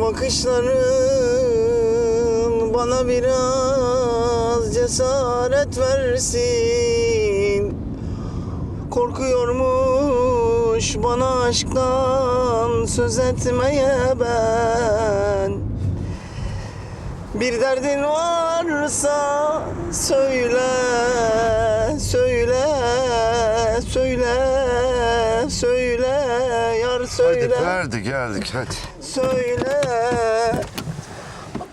Bakışların bana biraz cesaret versin. Korkuyormuş bana aşktan söz etmeye ben. Bir derdin varsa söyle, verdi geldik hadi. Söyle.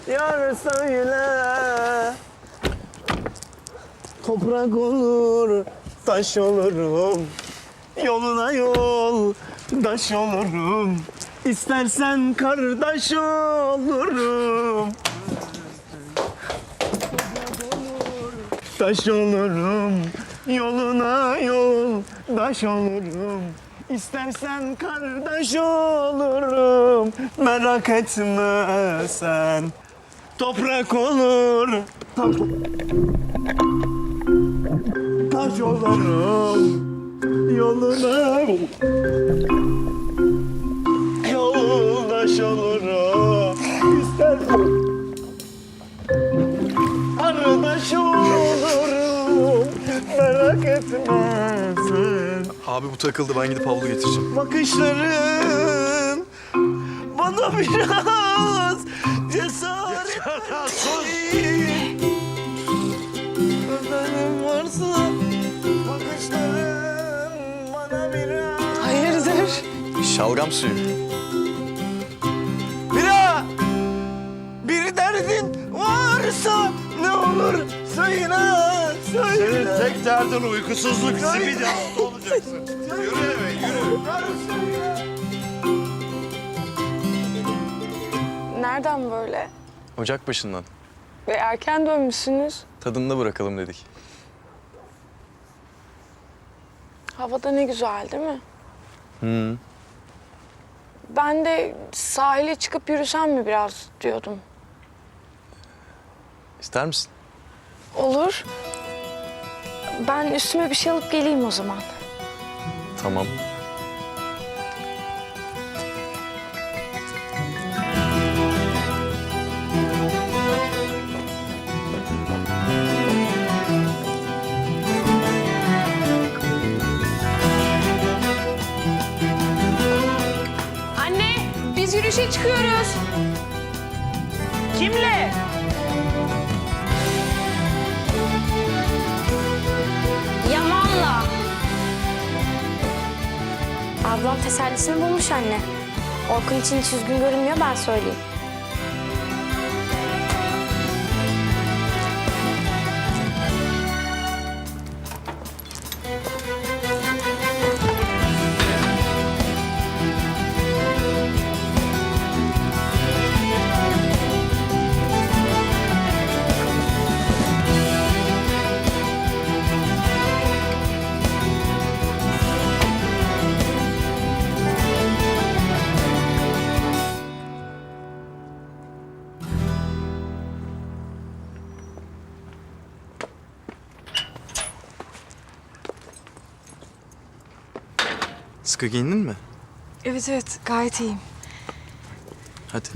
Yar söyle. Toprak olur Taş olurum. Yoluna yol Taş olurum. İstersen kardeş olurum. Taş olurum Yoluna yol Taş olurum İstersen kardeş olurum Merak etme sen. Toprak olur Taş, olurum Yoluna Yoldaş olurum. İstersen Abi bu takıldı ben gidip havlu getireceğim. Bakışların bana biraz cesaret versin. Özlemim varsa bakışların bana biraz... Hayırdır? Şalgam suyu. Bira! Bir derdin varsa ne olur söyle, söyle. Senin tek derdin uykusuzluk. Zibidi hasta olacaksın. Yürü eve yürü. Nereden böyle? Ocak başından. Ve erken dönmüşsünüz. Tadında bırakalım dedik. Havada ne güzel değil mi? Hı. Ben de sahile çıkıp yürüsem mi biraz diyordum. İster misin? Olur. Ben üstüme bir şey alıp geleyim o zaman. Tamam. Anne, biz yürüyüşe çıkıyoruz. Kimle? Tesellisini bulmuş anne. Orkun için hiç üzgün görünmüyor ben söyleyeyim. Sıkı giyindin mi? Evet evet, gayet iyiyim. Hadi.